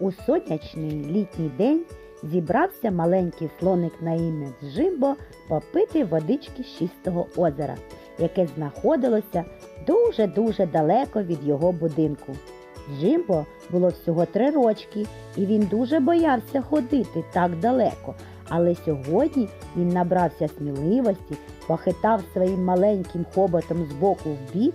У сонячний літній день зібрався маленький слоник на ім'я Джимбо попити водички з чистого озера, яке знаходилося дуже-дуже далеко від його будинку. Джимбо було всього три рочки, і він дуже боявся ходити так далеко. Але сьогодні він набрався сміливості, похитав своїм маленьким хоботом з боку в бік,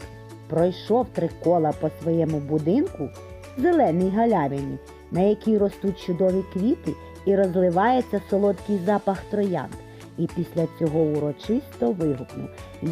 пройшов три кола по своєму будинку, зеленій галявині, на якій ростуть чудові квіти і розливається солодкий запах троянд. І після цього урочисто вигукнув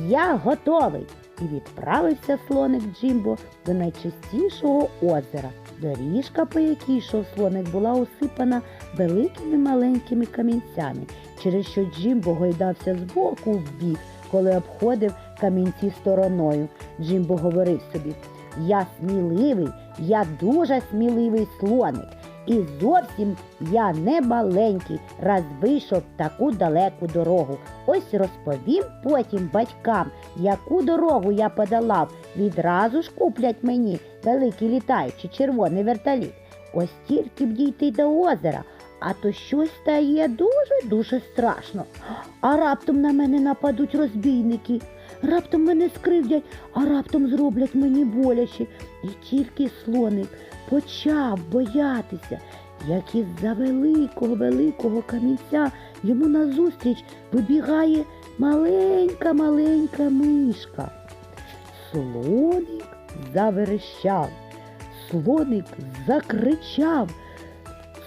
Я готовий! І відправився слоник Джимбо до найчистішого озера. Доріжка, по якій йшов слоник, була усипана великими маленькими камінцями, через що Джимбо гойдався з боку в бік, коли обходив камінці стороною. Джимбо говорив собі Я сміливий, я дуже сміливий слоник. І зовсім я не маленький, раз вийшов таку далеку дорогу. Ось розповім потім батькам, яку дорогу я подолав. Відразу ж куплять мені великий літаючий червоний вертоліт. Ось тільки б дійти до озера, а то щось стає дуже-дуже страшно. А раптом на мене нападуть розбійники, раптом мене скривдять, а раптом зроблять мені боляче. І тільки слоник почав боятися, як із-за великого великого камінця йому назустріч вибігає маленька маленька мишка. Слоник заверещав, слоник закричав,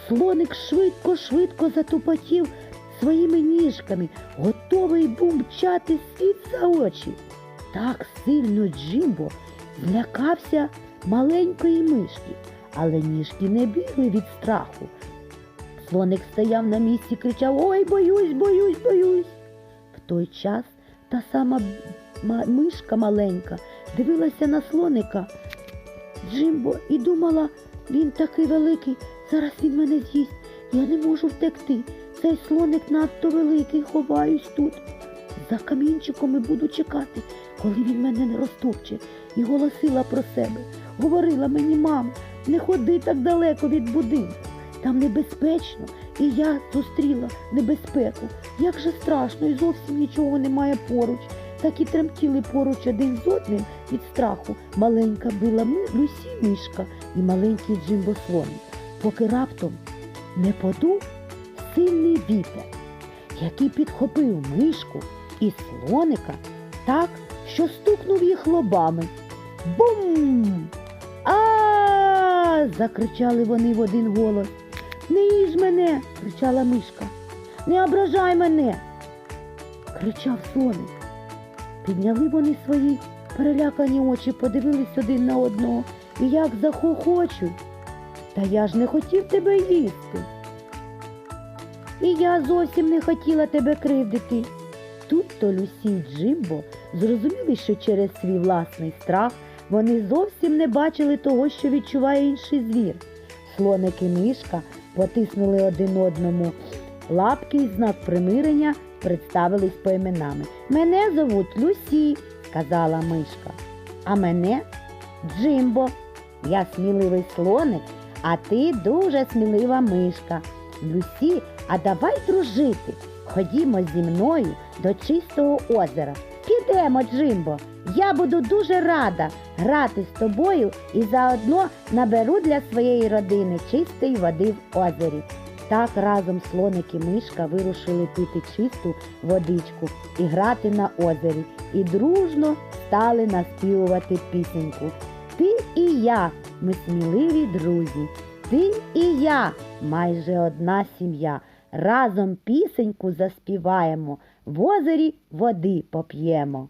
слоник швидко-швидко затупотів своїми ніжками, готовий був мчати світ за очі. Так сильно Джимбо злякався маленької мишки, але ніжки не бігли від страху. Слоник стояв на місці кричав Ой, боюсь, боюсь, боюсь. В той час та сама мишка маленька дивилася на слоника Джимбо і думала, він такий великий, зараз він мене з'їсть. Я не можу втекти. Цей слоник надто великий, ховаюсь тут. За камінчиком і буду чекати, коли він мене не розтопче, і голосила про себе. Говорила мені, мам, не ходи так далеко від будинку. Там небезпечно, і я зустріла небезпеку. Як же страшно, і зовсім нічого немає поруч. Так і тремтіли поруч один з одним від страху. Маленька била Люсі мишка і маленький Джимбо слоник, поки раптом не подув сильний вітер, який підхопив мишку і слоника так, що стукнув їх лобами. Бум! А! закричали вони в один голос. Не їж мене, кричала мишка. Не ображай мене, кричав слоник. Підняли вони свої перелякані очі, подивились один на одного і як захохочуть. Та я ж не хотів тебе їсти. І я зовсім не хотіла тебе кривдити. Тут то Люсі й Джимбо зрозуміли, що через свій власний страх вони зовсім не бачили того, що відчуває інший звір. Слоник і мишка потиснули один одному лапки і знак примирення представились по іменами. Мене зовуть Люсі, сказала мишка. А мене Джимбо. Я сміливий слоник, а ти дуже смілива мишка. Люсі, а давай дружити. Ходімо зі мною до чистого озера. Підемо, Джимбо. Я буду дуже рада грати з тобою і заодно наберу для своєї родини чистої води в озері. Так разом слоник і мишка вирушили пити чисту водичку і грати на озері, і дружно стали наспівувати пісеньку. Ти і я, ми сміливі друзі, ти і я, майже одна сім'я. Разом пісеньку заспіваємо, в озері води поп'ємо.